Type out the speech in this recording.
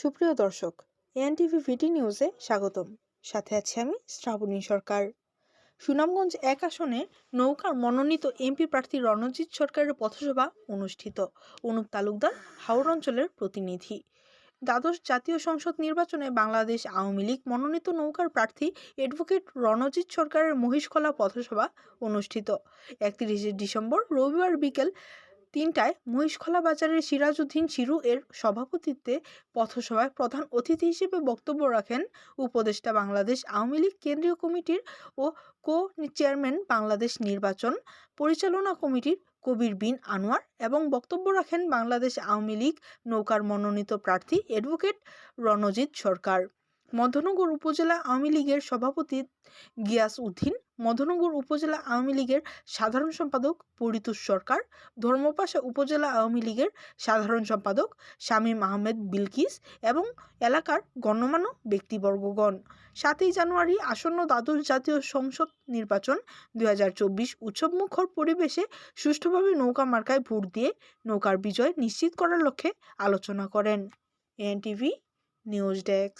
সুপ্রিয় দর্শক, এএনটিভি ভিটি নিউজে স্বাগতম। সাথে আছি আমি শ্রাবণী সরকার। সুনামগঞ্জ এক আসনে নৌকার মনোনীত এমপি প্রার্থী রণজিৎ সরকারের পথসভা অনুষ্ঠিত। অনুপ তালুকদার হাওড় অঞ্চলের প্রতিনিধি। দ্বাদশ জাতীয় সংসদ নির্বাচনে বাংলাদেশ আওয়ামী লীগ মনোনীত নৌকার প্রার্থী অ্যাডভোকেট রণজিৎ সরকারের মহিষখলা পথসভা অনুষ্ঠিত। একত্রিশে ডিসেম্বর রবিবার বিকেল তিনটায় মহিষখলা বাজারের সিরাজউদ্দিন শিরু এর সভাপতিত্বে পথসভায় প্রধান অতিথি হিসেবে বক্তব্য রাখেন উপদেষ্টা বাংলাদেশ আওয়ামী লীগ কেন্দ্রীয় কমিটির ও কো চেয়ারম্যান বাংলাদেশ নির্বাচন পরিচালনা কমিটির কবির বিন আনোয়ার এবং বক্তব্য রাখেন বাংলাদেশ আওয়ামী লীগ নৌকার মনোনীত প্রার্থী অ্যাডভোকেট রণজিৎ সরকার। মধ্যনগর উপজেলা আওয়ামী লীগের সভাপতি গিয়াস উদ্দিন মধ্যনগর উপজেলা আওয়ামী লীগের সাধারণ সম্পাদক পরিতোষ সরকার, ধর্মপাশা উপজেলা আওয়ামী লীগের সাধারণ সম্পাদক শামীম আহমেদ বিলকিস এবং এলাকার গণ্যমান্য ব্যক্তিবর্গগণ। সাতই জানুয়ারি আসন্ন দ্বাদশ জাতীয় সংসদ নির্বাচন দুই হাজার চব্বিশ উৎসবমুখর পরিবেশে সুষ্ঠুভাবে নৌকা মার্কায় ভোট দিয়ে নৌকার বিজয় নিশ্চিত করার লক্ষ্যে আলোচনা করেন। NTV news desk.